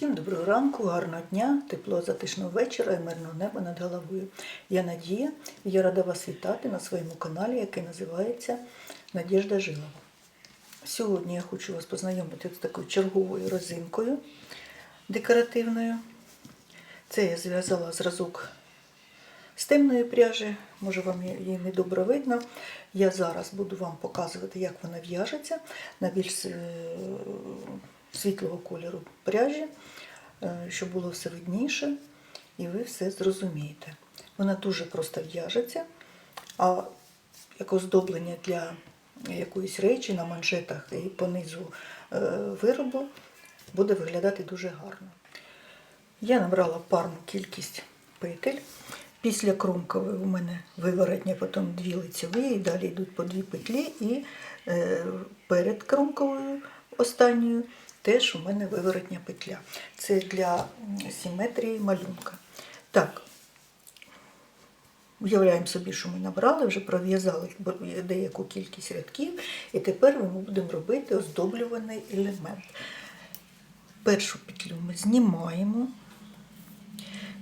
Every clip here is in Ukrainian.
Всім доброго ранку, гарного дня, теплого затишного вечора і мирного неба над головою. Я Надія і я рада вас вітати на своєму каналі, який називається Надіжда Жилова. Сьогодні я хочу вас познайомити з такою черговою розинкою декоративною. Це я зв'язала зразок з темної пряжі, може вам її не добре видно. Я зараз буду вам показувати, як вона в'яжеться на більш е, світлого кольору пряжі, е, щоб було все видніше, і ви все зрозумієте. Вона дуже просто в'яжеться, а як оздоблення для якоїсь речі на манжетах і по низу е, виробу буде виглядати дуже гарно. Я набрала парну кількість петель. Після кромкової у мене виворотня, потім дві лицеві, і далі йдуть по дві петлі, і е, перед кромковою останньою теж у мене виворотня петля. Це для симетрії малюнка. Так, уявляємо собі, що ми набрали, вже пров'язали деяку кількість рядків, і тепер ми будемо робити оздоблюваний елемент. Першу петлю ми знімаємо.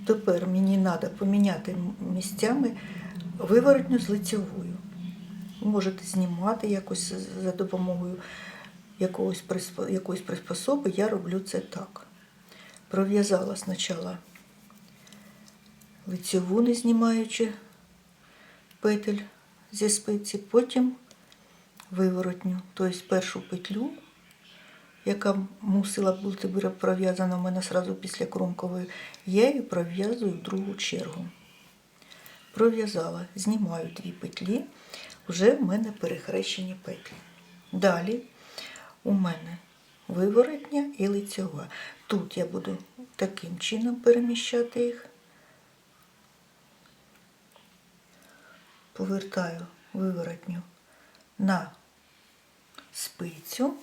Тепер мені треба поміняти місцями виворотню з лицевою. Можете знімати якось за допомогою якоїсь приспособи. Я роблю це так. Пров'язала спочатку лицеву, не знімаючи петель зі спиці, потім виворотню, тобто першу петлю яка мусила бути пров'язана в мене одразу після кромкової, я її пров'язую в другу чергу. Пров'язала, знімаю дві петлі, вже в мене перехрещені петлі. Далі у мене виворотня і лицьова. Тут я буду таким чином переміщати їх. Повертаю виворотню на спицю.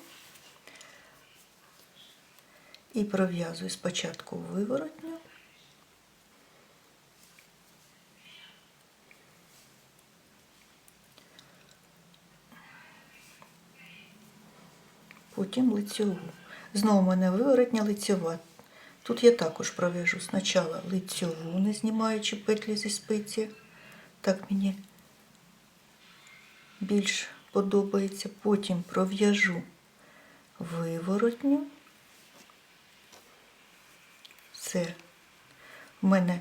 І пров'язую спочатку виворотню, потім лицьову. Знову в мене виворотня лицьова. Тут я також пров'яжу спочатку лицьову, не знімаючи петлі зі спиці. Так мені більш подобається. Потім пров'яжу виворотню. Все. У мене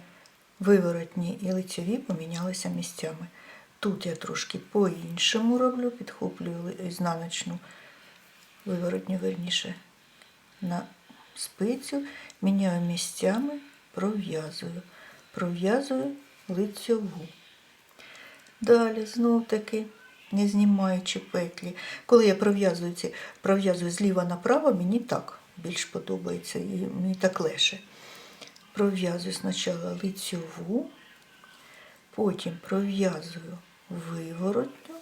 виворотні і лицеві помінялися місцями. Тут я трошки по-іншому роблю, підхоплюю ізнаночну виворотню верніше на спицю, міняю місцями, пров'язую. Пров'язую лицьову. Далі знов таки, не знімаючи петлі. Коли я пров'язую пров'язую зліва направо, мені так більш подобається і мені так легше. Пров'язую спочатку лицьову, потім пров'язую виворотню.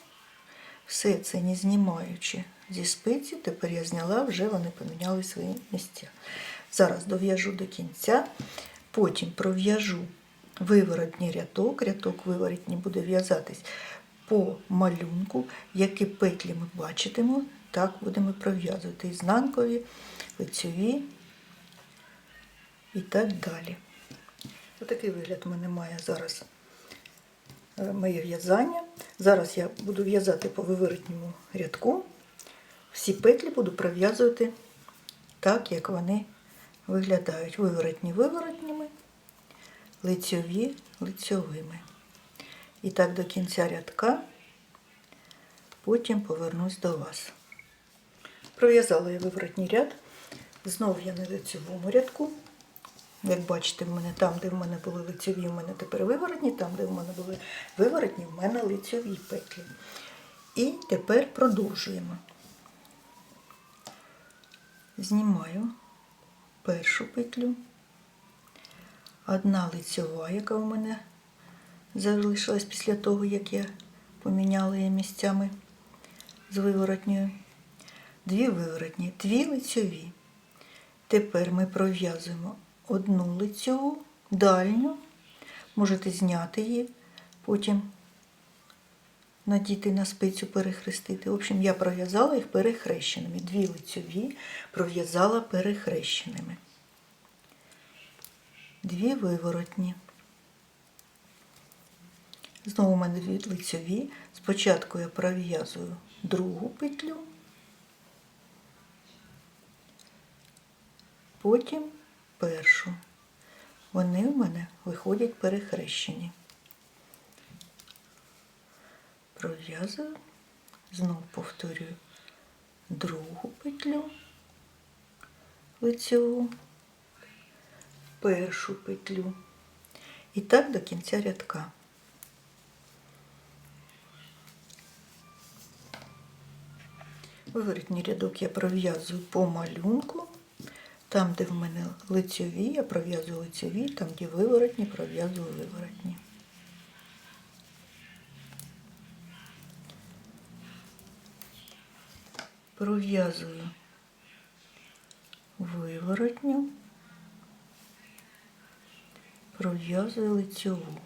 Все це не знімаючи зі спиці, тепер я зняла, вже вони поміняли свої місця. Зараз дов'яжу до кінця, потім пров'яжу виворотній рядок, рядок виворотній буде в'язатись по малюнку, які петлі ми бачитимо, так будемо пров'язувати ізнанкові, лицьові і так далі. Отакий вигляд у мене має зараз е, моє в'язання. Зараз я буду в'язати по виворотньому рядку. Всі петлі буду пров'язувати так, як вони виглядають. Виворотні виворотніми, лицьові лицьовими. І так до кінця рядка, потім повернусь до вас. Пров'язала я виворотній ряд. Знову я на лицевому рядку. Як бачите, в мене там, де в мене були лицеві, в мене тепер виворотні, там, де в мене були виворотні, в мене лицеві петлі. І тепер продовжуємо. Знімаю першу петлю, одна лицева, яка у мене залишилась після того, як я поміняла її місцями з виворотньою. Дві виворотні, дві лицьові. Тепер ми пров'язуємо одну лицьову, дальню, можете зняти її, потім надіти на спицю, перехрестити. В общем, я пров'язала їх перехрещеними. Дві лицьові пров'язала перехрещеними. дві виворотні. Знову у мене дві лицьові. Спочатку я пров'язую другу петлю, потім першу. Вони у мене виходять перехрещені. Пров'язую, знову повторюю другу петлю лицьову, першу петлю. І так до кінця рядка. Виворотній рядок я пров'язую по малюнку. Там, де в мене лицьові, я пров'язую лицьові, там, де виворотні, пров'язую виворотні. Пров'язую виворотню, пров'язую лицьову.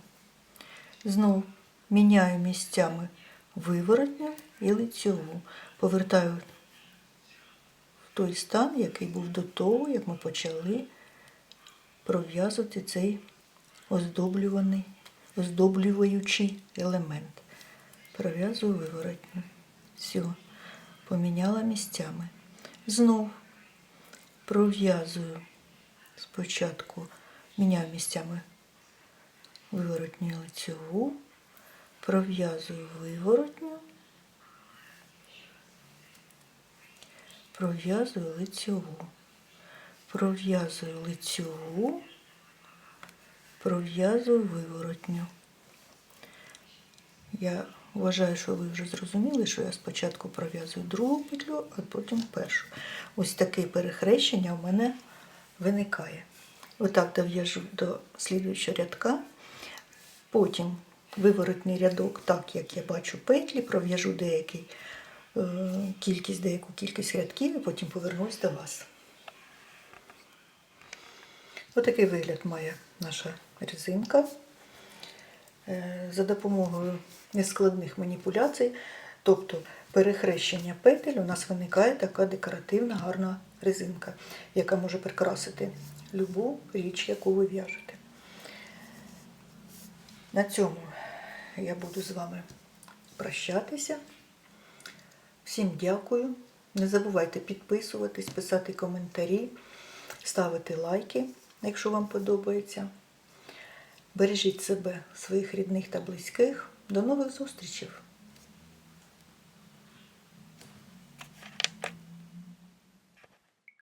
Знову міняю місцями виворотню і лицьову. Повертаю в той стан, який був до того, як ми почали пров'язувати цей оздоблюваний, оздоблюючий елемент. Пров'язую виворотню. Все, поміняла місцями. Знов пров'язую спочатку, міняю місцями виворотню і лицьову, пров'язую виворотню, пров'язую лицьову, пров'язую лицьову, пров'язую виворотню. Я вважаю, що ви вже зрозуміли, що я спочатку пров'язую другу петлю, а потім першу. Ось таке перехрещення в мене виникає. Отак дов'яжу до слідуючого рядка. Потім виворотний рядок, так як я бачу петлі, пров'яжу деякий е, кількість, деяку кількість рядків і потім повернусь до вас. Отакий вигляд має наша резинка. Е, За допомогою нескладних маніпуляцій, тобто перехрещення петель, у нас виникає така декоративна гарна резинка, яка може прикрасити любу річ, яку ви в'яжете. На цьому я буду з вами прощатися. Всім дякую. Не забувайте підписуватись, писати коментарі, ставити лайки, якщо вам подобається. Бережіть себе, своїх рідних та близьких. До нових зустрічей!